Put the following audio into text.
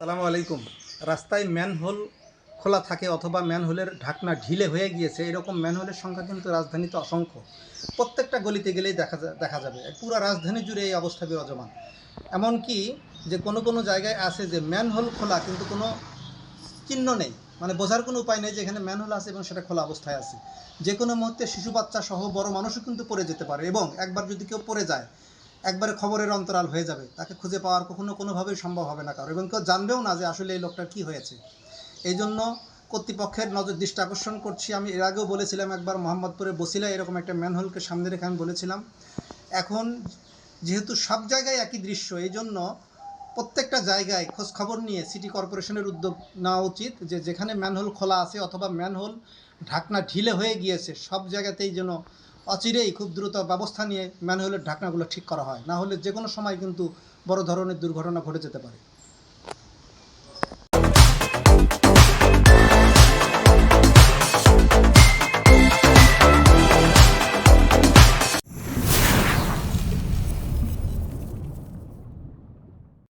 সালামু আলাইকুম। রাস্তায় ম্যানহোল খোলা থাকে অথবা ম্যানহোলের ঢাকনা ঢিলে হয়ে গিয়েছে, এরকম ম্যানহোলের সংখ্যা কিন্তু রাজধানীতে অসংখ্য। প্রত্যেকটা গলিতে গেলেই দেখা দেখা যাবে পুরো রাজধানী জুড়ে এই অবস্থা বিরাজমান। এমনকি যে কোনো কোনো জায়গায় আছে যে ম্যানহোল খোলা, কিন্তু কোনো চিহ্ন নেই। মানে বোঝার কোনো উপায় নেই যে এখানে ম্যানহোল আছে এবং সেটা খোলা অবস্থায় আছে। যে কোনো মুহূর্তে শিশু বাচ্চা সহ বড় মানুষও কিন্তু পড়ে যেতে পারে এবং একবার যদি কেউ পড়ে যায় একবারে খবরের অন্তরাল হয়ে যাবে। তাকে খুঁজে পাওয়ার কখনো কোনোভাবেই সম্ভব হবে না কারও। এবং কেউ জানবেও না যে আসলে এই লোকটার কী হয়েছে। এই জন্য কর্তৃপক্ষের নজর দৃষ্টি আকর্ষণ করছি আমি। এর আগেও বলেছিলাম একবার মোহাম্মদপুরে বসিলা এরকম একটা ম্যানহোলকে সামনে রেখে আমি বলেছিলাম। এখন যেহেতু সব জায়গায় একই দৃশ্য এই জন্য প্রত্যেকটা জায়গায় খোঁজ খবর নিয়ে সিটি কর্পোরেশনের উদ্যোগ নেওয়া উচিত যে যেখানে ম্যানহোল খোলা আছে অথবা ম্যানহোল ঢাকনা ঢিলে হয়ে গিয়েছে, সব জায়গাতেই যেন অচিরেই খুব দ্রুত ব্যবস্থা নিয়ে ম্যানহোলের ঢাকনাগুলো ঠিক করা হয়। না হলে যে কোনো সময় কিন্তু বড় ধরনের দুর্ঘটনা ঘটে যেতে পারে।